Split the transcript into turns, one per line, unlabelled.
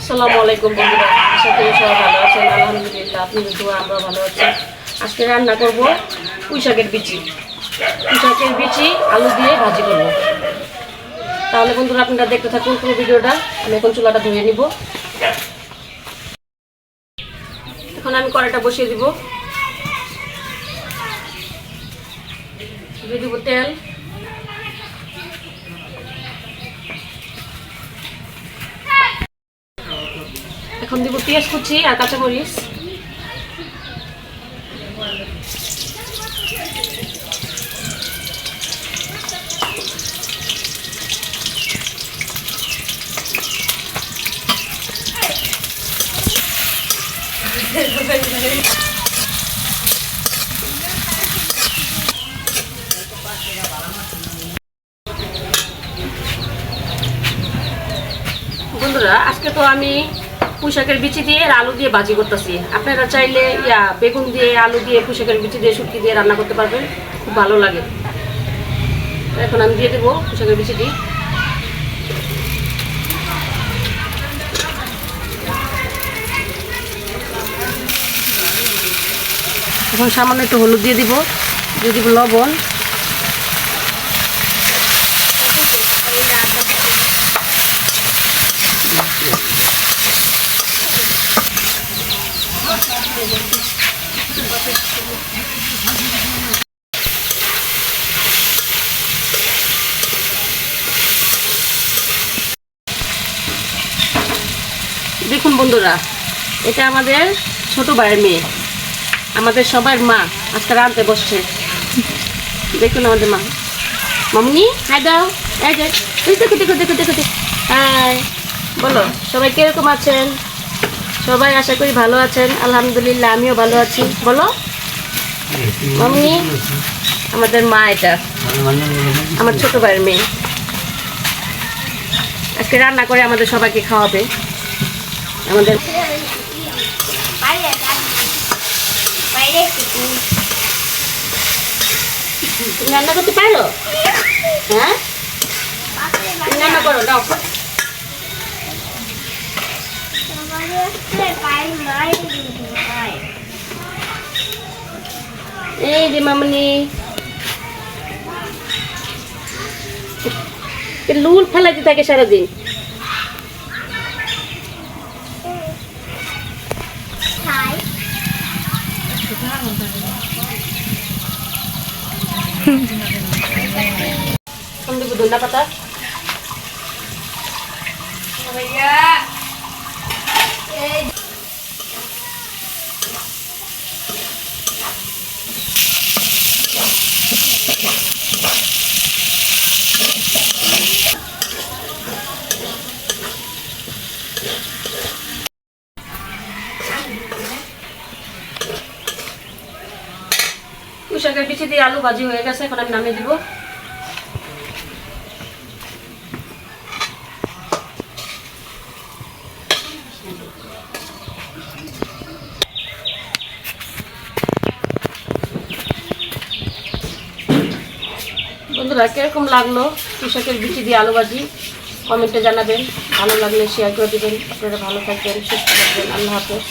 আসসালামু আলাইকুম বন্ধুরা ভালো আছেন। আলহামদুলিল্লাহ আছি। আজকে রান্না করব পুঁই শাকের বিচি। পুঁই শাকের বিচি, আলু দিয়ে ভাজি করব। তাহলে বন্ধুরা, আপনারা দেখতে থাকুন পুরো ভিডিওটা। আমি এখন চুলাটা ধুয়ে নিব। এখন আমি কড়াইটা বসিয়ে দিব। দিব তেল। এখন দিব পেঁয়াজ কুচি আর কাঁচামরিচ। বন্ধুরা আজকে তো আমি পুঁইশাকের বিচি দিয়ে আলু দিয়ে ভাজি করতেছি। আপনারা চাইলে, ইয়া, বেগুন দিয়ে আলু দিয়ে পুঁইশাকের বিচি দিয়ে, শুটকি দিয়ে রান্না করতে পারবেন। খুব ভালো লাগে। এখন আমি দিয়ে দেবো পুঁইশাকের বিচিটি এখন সামান্য একটু হলুদ দিয়ে দিব। দিয়ে দিব লবণ। দেখুন বন্ধুরা, এটা আমাদের ছোট ভাইয়ের মেয়ে। আমাদের সবার মা আজকে রাঁধতে বসছে। দেখুন আমাদের মা। মামনি, হাই দাও। এই দেখো দেখো দেখো দেখো দেখো। হাই। বলো, সবাই কীরকম আছেন? সবাই আশা করি ভালো আছেন। আলহামদুলিল্লাহ, আমিও ভালো আছি। বলো? মামনি আমাদের মা এটা। আমার ছোট ভাইয়ের মেয়ে। আজকে রান্না করে আমাদের সবাইকে খাওয়াবে। আমাদের রান্না করতে পারো? হ্যাঁ? রান্না করো, দাও। এই যে মামনি। লুল ফেলাইতে থাকে সারাদিন। এখন দেবো ধন্যা পাতা। পুঁশাকের পিছিয়ে দিয়ে আলু ভাজি হয়ে গেছে, এখন আমি নামিয়ে দিব। বন্ধুরা, কীরকম লাগল কৃষকের বিচি দিয়ে আলু ভাজি? কমেন্টে জানাবেন, ভালো লাগলে শেয়ার করে দেবেন। আপনারা ভালো থাকবেন, সুস্থ থাকবেন। আল্লাহ হাফেজ।